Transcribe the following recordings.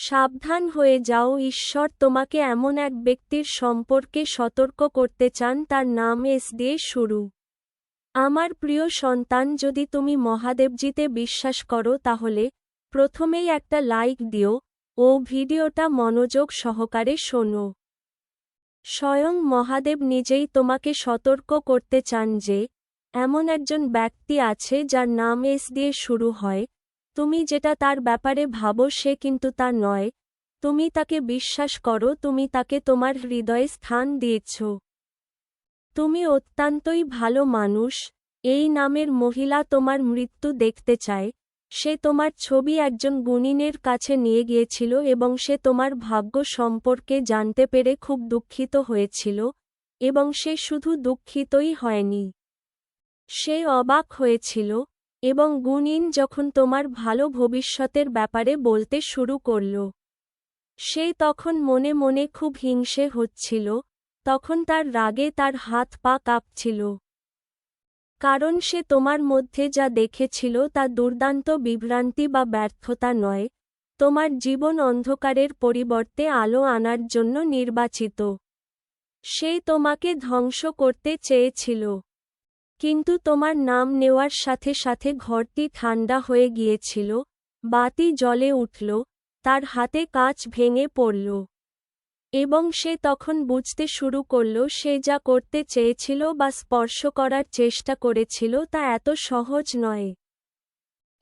সাবধান হয়ে যাও, ঈশ্বর তোমাকে এমন এক ব্যক্তির সম্পর্কে সতর্ক করতে চান, তার নাম এস দিয়ে শুরু আমার প্রিয় সন্তান, যদি তুমি মহাদেবজিতে বিশ্বাস করো, তাহলে প্রথমেই একটা লাইক দিও ও ভিডিওটা মনোযোগ সহকারে শোনো। স্বয়ং মহাদেব নিজেই তোমাকে সতর্ক করতে চান যে, এমন একজন ব্যক্তি আছে যার নাম এস দিয়ে শুরু হয় তুমি যেটা তার ব্যাপারে ভাবো সে কিন্তু তা নয়। তুমি তাকে বিশ্বাস করো, তুমি তাকে তোমার হৃদয়ে স্থান দিয়েছ। তুমি অত্যন্তই ভালো মানুষ। এই নামের মহিলা তোমার মৃত্যু দেখতে চায়। সে তোমার ছবি একজন গুণিনের কাছে নিয়ে গিয়েছিল এবং সে তোমার ভাগ্য সম্পর্কে জানতে পেরে খুব দুঃখিত হয়েছিল এবং সে শুধু দুঃখিতই হয়নি। সে অবাক হয়েছিল। এবং গুণিন যখন তোমার ভালো ভবিষ্যতের ব্যাপারে বলতে শুরু করল। সে তখন মনে মনে খুব হিংসে হচ্ছিল, তখন তার রাগে তার হাত পা কাঁপছিল। কারণ সে তোমার মধ্যে যা দেখেছিল তা দুর্দান্ত বিভ্রান্তি বা ব্যর্থতা নয়, তোমার জীবন অন্ধকারের পরিবর্তে আলো আনার জন্য নির্বাচিত। সে তোমাকে ধ্বংস করতে চেয়েছিল। কিন্তু তোমার নাম নেওয়ার সাথে সাথে ঘরটি ঠান্ডা হয়ে গিয়েছিল, বাতি জলে উঠল, তার হাতে কাঁচ ভেঙে পড়ল। এবং সে তখন বুঝতে শুরু করল সে যা করতে চেয়েছিল বা স্পর্শ করার চেষ্টা করেছিল তা এত সহজ নয়।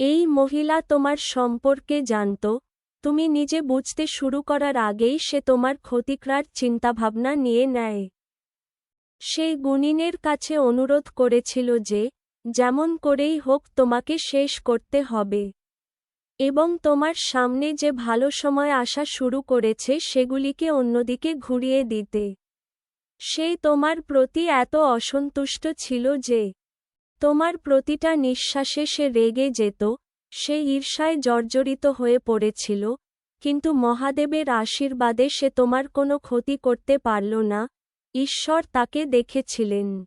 এই মহিলা তোমার সম্পর্কে জানত, তুমি নিজে বুঝতে শুরু করার আগেই সে তোমার ক্ষতিকরার চিন্তাভাবনা নিয়ে নেয়। সে গুণিনের কাছে অনুরোধ করেছিল যে, যেমন করেই হোক তোমাকে শেষ করতে হবে। এবং তোমার সামনে যে ভালো সময় আসা শুরু করেছে সেগুলিকে অন্যদিকে ঘুরিয়ে দিতে। সে তোমার প্রতি এত অসন্তুষ্ট ছিল যে, তোমার প্রতিটা নিঃশ্বাসে সে রেগে যেত, সে ঈর্ষায় জর্জরিত হয়ে পড়েছিল, কিন্তু মহাদেবের আশীর্বাদে সে তোমার কোনো ক্ষতি করতে পারল না ঈশ্বর তাকে দেখেছিলেন।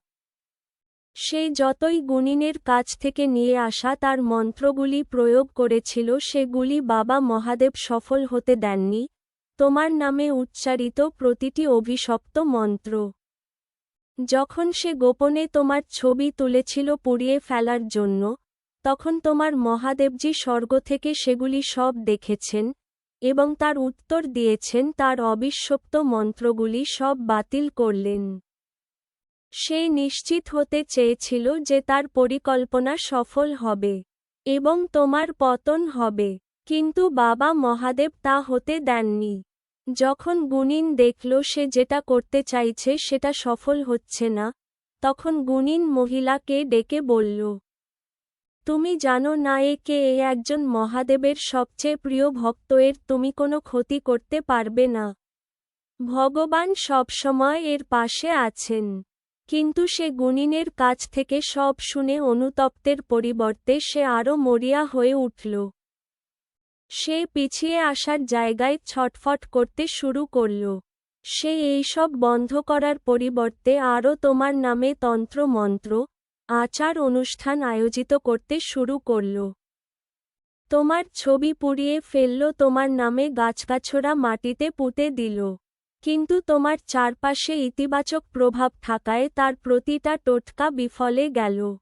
সে যতই গুণিনের কাছ থেকে নিয়ে আসা তার মন্ত্রগুলি প্রয়োগ করেছিল, সেগুলি বাবা মহাদেব সফল হতে দেননি। তোমার নামে উচ্চারিত প্রতিটি অভিশপ্ত মন্ত্র। যখন সে গোপনে তোমার ছবি তুলেছিল পুড়িয়ে ফেলার জন্য, তখন তোমার মহাদেবজি স্বর্গ থেকে সেগুলি সব দেখেছেন এবং তার উত্তর দিয়েছেন, তার অবিশ্বপ্ত মন্ত্রগুলি সব বাতিল করলেন। সে নিশ্চিত হতে চেয়েছিল যে তার পরিকল্পনা সফল হবে এবং তোমার পতন হবে। কিন্তু বাবা মহাদেব তা হতে দেননি। যখন গুণিন দেখল সে যেটা করতে চাইছে সেটা সফল হচ্ছে না, তখন গুণিন মহিলাকে ডেকে বলল তুমি জানো না এ কে এ একজন মহাদেবের সবচেয়ে প্রিয় ভক্ত, এর তুমি কোনো ক্ষতি করতে পারবে না। ভগবান সবসময় এর পাশে আছেন। কিন্তু সে গুণিনের কাছ থেকে সব শুনে অনুতপ্তের পরিবর্তে সে আরও মরিয়া হয়ে উঠল। সে পিছিয়ে আসার জায়গায় ছটফট করতে শুরু করল। সে এইসব বন্ধ করার পরিবর্তে আরও তোমার নামে তন্ত্র মন্ত্র আচার অনুষ্ঠান আয়োজিত করতে শুরু করল। তোমার ছবি পুড়িয়ে ফেলল, তোমার নামে গাছগাছড়া মাটিতে পুঁতে দিল। কিন্তু তোমার চারপাশে ইতিবাচক প্রভাব থাকায় তার প্রতিটা টোটকা বিফলে গেল।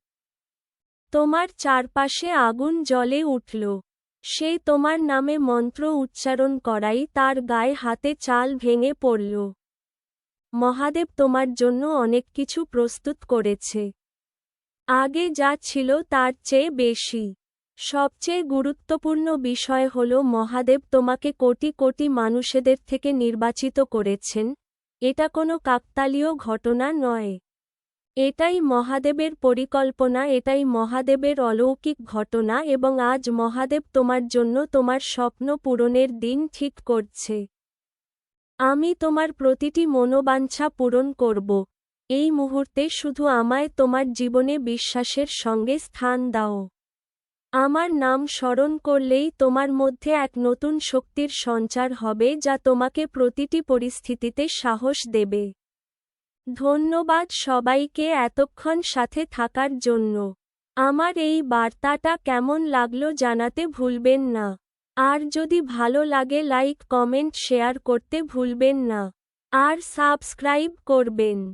তোমার চারপাশে আগুন জলে উঠল। সে তোমার নামে মন্ত্র উচ্চারণ করাই তার গায়ে হাতে চাল ভেঙে পড়ল। মহাদেব তোমার জন্য অনেক কিছু প্রস্তুত করেছে। আগে যা ছিল তার চেয়ে বেশি। সবচেয়ে গুরুত্বপূর্ণ বিষয় হল, মহাদেব তোমাকে কোটি কোটি মানুষেদের থেকে নির্বাচিত করেছেন। এটা কোনো কাকতালীয় ঘটনা নয়। এটাই মহাদেবের পরিকল্পনা, এটাই মহাদেবের অলৌকিক ঘটনা এবং আজ মহাদেব তোমার জন্য তোমার স্বপ্ন পূরণের দিন ঠিক করছে। আমি তোমার প্রতিটি মনোবাঞ্ছা পূরণ করব। এই মুহূর্তে শুধু আমায় তোমার জীবনে বিশ্বাসের সঙ্গে স্থান দাও। আমার নাম স্মরণ করলেই তোমার মধ্যে এক নতুন শক্তির সঞ্চার হবে যা তোমাকে প্রতিটি পরিস্থিতিতে সাহস দেবে। ধন্যবাদ সবাইকে এতক্ষণ সাথে থাকার জন্য। আমার এই বার্তাটা কেমন লাগল জানাতে ভুলবেন না। আর যদি ভালো লাগে লাইক, কমেন্ট, শেয়ার করতে ভুলবেন না। আর সাবস্ক্রাইব করবেন।